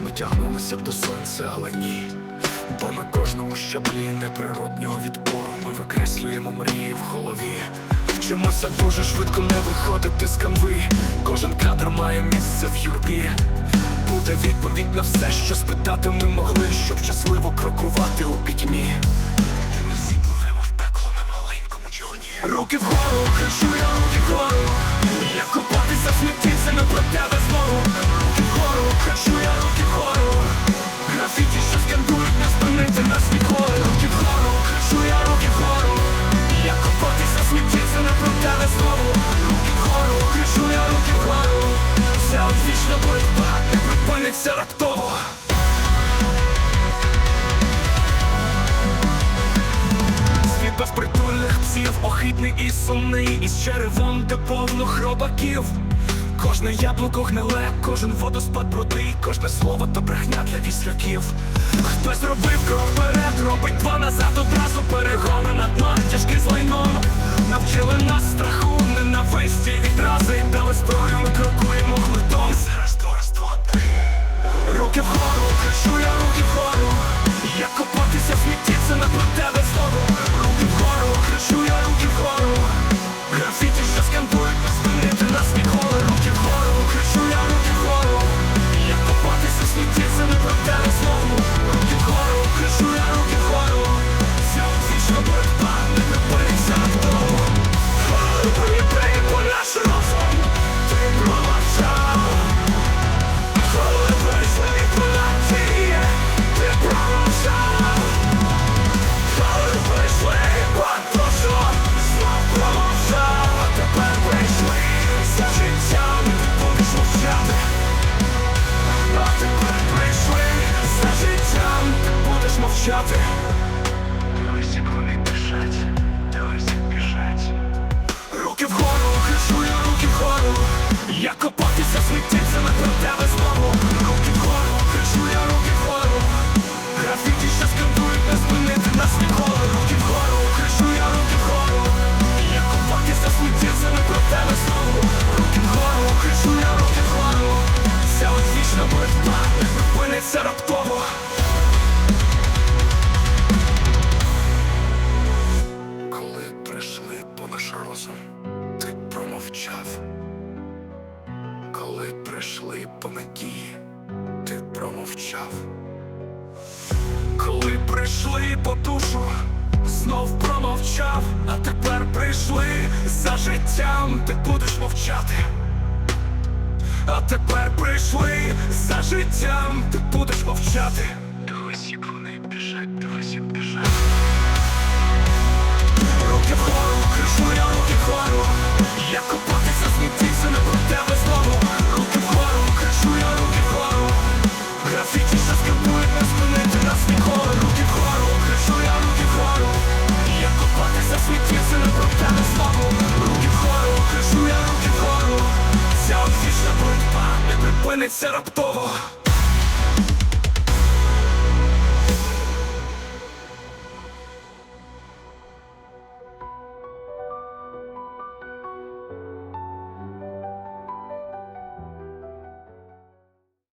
Ми тягнулися б до сонця, але ні. Бо на кожному щаблі неприроднього відпору ми викреслюємо мрії в голові. Вчимося дуже швидко не виходити з канви. Кожен кадр має місце в юрбі. Буде відповідь на все, що спитати ми могли, щоб щасливо крокувати у пітьмі. Ми. Руки вгору, кричу я руки вгору. Як купатися в смітті, це не про тебе знову. Руки вгору, кричу я руки вгору. Графіті, що скандують, не спинити нас ніколи. Руки вгору, хочу я руки вгору. Як купатися в смітті, це не про тебе знову. Руки вгору, хочу я руки вгору. Вся одвічна боротьба не припиниться охитний і сумний, із черевом, де повно хробаків. Кожне яблуко гниле, кожен водоспад брудний, кожне слово то брехня для віслюків. Хтось зробив крок вперед, робить два назад, одразу перегони на дно, тяжкий з лайном. Навчили нас страху, ненависті, відрази, дали зброю, ми крокуємо гуртом. Зараз два, раз, два, три. Руки вгору, кричу я руки вгору Як копатися в смітті, це не про мовчати Дивись, як вони біжать, дивись, як біжать Руки вгору, кричу я руки вгору. Як копатися в смітті, це про тебе знову. Руки вгору, кричу я руки вгору. Графіті, що скандують, не спинити нас ніколи. Руки вгору, кричу я руки вгору. Як копатися в смітті, це про тебе знову. Руки вгору, кричу я руки вгору. Ця одвічна боротьба не припиниться раптово наш розум, ти промовчав. Коли прийшли по надії, ти промовчав. Коли прийшли по душу, знов промовчав, а тепер прийшли за життям, ти будеш мовчати. А тепер прийшли за життям, ти будеш мовчати. Дивись, як вони біжать, дивись, як біжать. Руки вгору, припиниться раптово